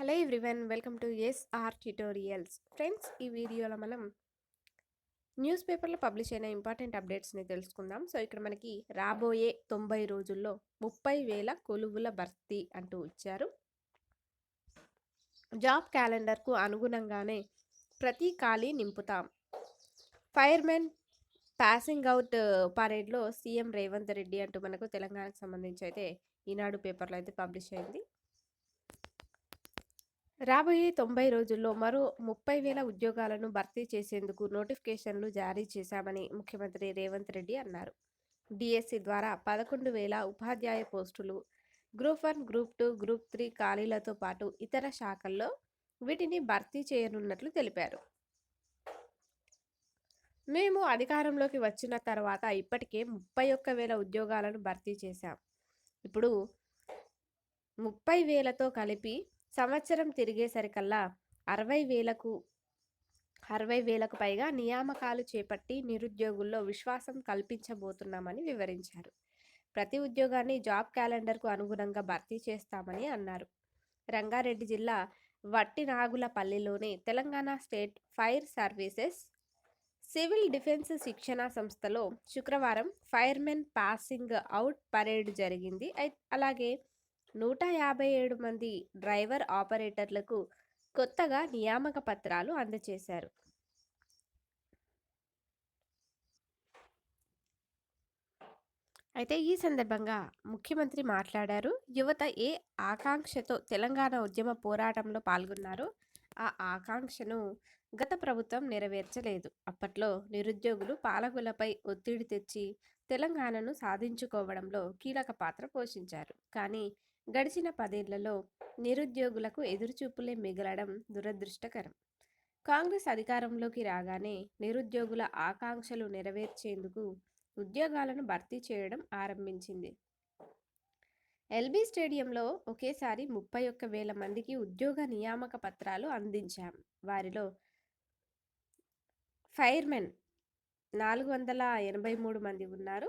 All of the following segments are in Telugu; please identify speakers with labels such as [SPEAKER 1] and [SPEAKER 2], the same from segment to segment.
[SPEAKER 1] Hello everyone welcome to S R tutorials. Friends ఈ వీడియోలో మనం న్యూస్ పేపర్లో పబ్లిష్ అయిన ఇంపార్టెంట్ అప్డేట్స్ని తెలుసుకుందాం. సో ఇక్కడ మనకి రాబోయే తొంభై రోజుల్లో ముప్పై వేల కొలువుల భర్తీ అంటూ ఇచ్చారు. జాబ్ క్యాలెండర్కు అనుగుణంగానే ప్రతి ఖాళీ నింపుతాం. ఫైర్మెన్ పాసింగ్ అవుట్ పరేడ్లో సీఎం రేవంత్ రెడ్డి అంటూ మనకు తెలంగాణకు సంబంధించి అయితే ఈనాడు పేపర్లో అయితే పబ్లిష్ అయింది. రాబోయే తొంభై రోజుల్లో మరో ముప్పై వేల ఉద్యోగాలను భర్తీ చేసేందుకు నోటిఫికేషన్లు జారీ చేశామని ముఖ్యమంత్రి రేవంత్ రెడ్డి అన్నారు. డిఎస్సి ద్వారా పదకొండు వేల ఉపాధ్యాయ పోస్టులు group one group two group three ఖాళీలతో పాటు ఇతర శాఖల్లో వీటిని భర్తీ చేయనున్నట్లు తెలిపారు. మేము అధికారంలోకి వచ్చిన తర్వాత ఇప్పటికే ముప్పై ఒక్క వేల ఉద్యోగాలను భర్తీ చేశాం. ఇప్పుడు ముప్పై వేలతో కలిపి సంవత్సరం తిరిగేసరికల్లా అరవై వేలకు అరవై వేలకు పైగా నియామకాలు చేపట్టి నిరుద్యోగుల్లో విశ్వాసం కల్పించబోతున్నామని వివరించారు. ప్రతి ఉద్యోగాన్ని జాబ్ క్యాలెండర్కు అనుగుణంగా భర్తీ చేస్తామని అన్నారు. రంగారెడ్డి జిల్లా వట్టినాగులపల్లిలోని Telangana state fire services civil defence శిక్షణ సంస్థలో శుక్రవారం ఫైర్మెన్ పాసింగ్ అవుట్ పరేడ్ జరిగింది. అలాగే నూట యాభై ఏడు మంది డ్రైవర్ ఆపరేటర్లకు కొత్తగా నియామక పత్రాలు అందజేశారు అయితే ఈ సందర్భంగా ముఖ్యమంత్రి మాట్లాడారు. యువత ఏ ఆకాంక్షతో తెలంగాణ ఉద్యమ పోరాటంలో పాల్గొన్నారో ఆ ఆకాంక్షను గత ప్రభుత్వం నెరవేర్చలేదు. అప్పట్లో నిరుద్యోగులు పాలకులపై ఒత్తిడి తెచ్చి తెలంగాణను సాధించుకోవడంలో కీలక పాత్ర పోషించారు. కానీ గడిచిన పదేళ్ళలో నిరుద్యోగులకు ఎదురుచూపులే మిగలడం దురదృష్టకరం. కాంగ్రెస్ అధికారంలోకి రాగానే నిరుద్యోగుల ఆకాంక్షలు నెరవేర్చేందుకు ఉద్యోగాలను భర్తీ చేయడం ఆరంభించింది. ఎల్బీ స్టేడియంలో ఒకేసారి ముప్పై ఒక్క వేల మందికి ఉద్యోగ నియామక పత్రాలు అందించాం. వారిలో ఫైర్మెన్ నాలుగు వందల ఎనభై మూడు మంది ఉన్నారు.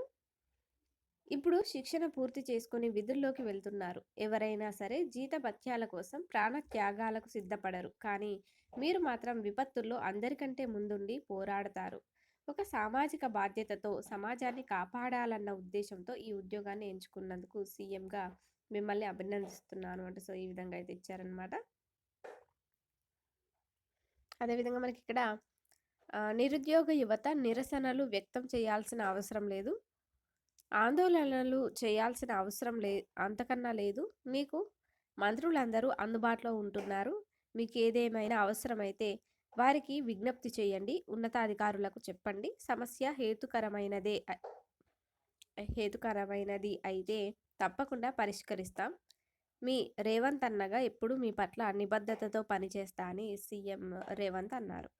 [SPEAKER 1] ఇప్పుడు శిక్షణ పూర్తి చేసుకుని విధుల్లోకి వెళ్తున్నారు. ఎవరైనా సరే జీతభత్యాల కోసం ప్రాణ త్యాగాలకు సిద్ధపడరు. కానీ మీరు మాత్రం విపత్తుల్లో అందరికంటే ముందుండి పోరాడతారు. ఒక సామాజిక బాధ్యతతో సమాజాన్ని కాపాడాలన్న ఉద్దేశంతో ఈ ఉద్యోగాన్ని ఎంచుకున్నందుకు సీఎంగా మిమ్మల్ని అభినందిస్తున్నాను అంటే సో ఈ విధంగా అయితే ఇచ్చారనమాట అదేవిధంగా మనకి ఇక్కడ నిరుద్యోగ యువత నిరసనలు వ్యక్తం చేయాల్సిన అవసరం లేదు. ఆందోళనలు చేయాల్సిన అవసరం లే అంతకన్నా లేదు. మీకు మంత్రులందరూ అందుబాటులో ఉంటున్నారు. మీకు ఏదేమైనా అవసరమైతే వారికి విజ్ఞప్తి చేయండి. ఉన్నతాధికారులకు చెప్పండి. సమస్య హేతుకరమైనదే హేతుకరమైనది అయితే తప్పకుండా పరిష్కరిస్తాం. మీ రేవంత్ అన్నగా ఎప్పుడు మీ పట్ల నిబద్ధతతో పనిచేస్తా అని సీఎం రేవంత్ అన్నారు.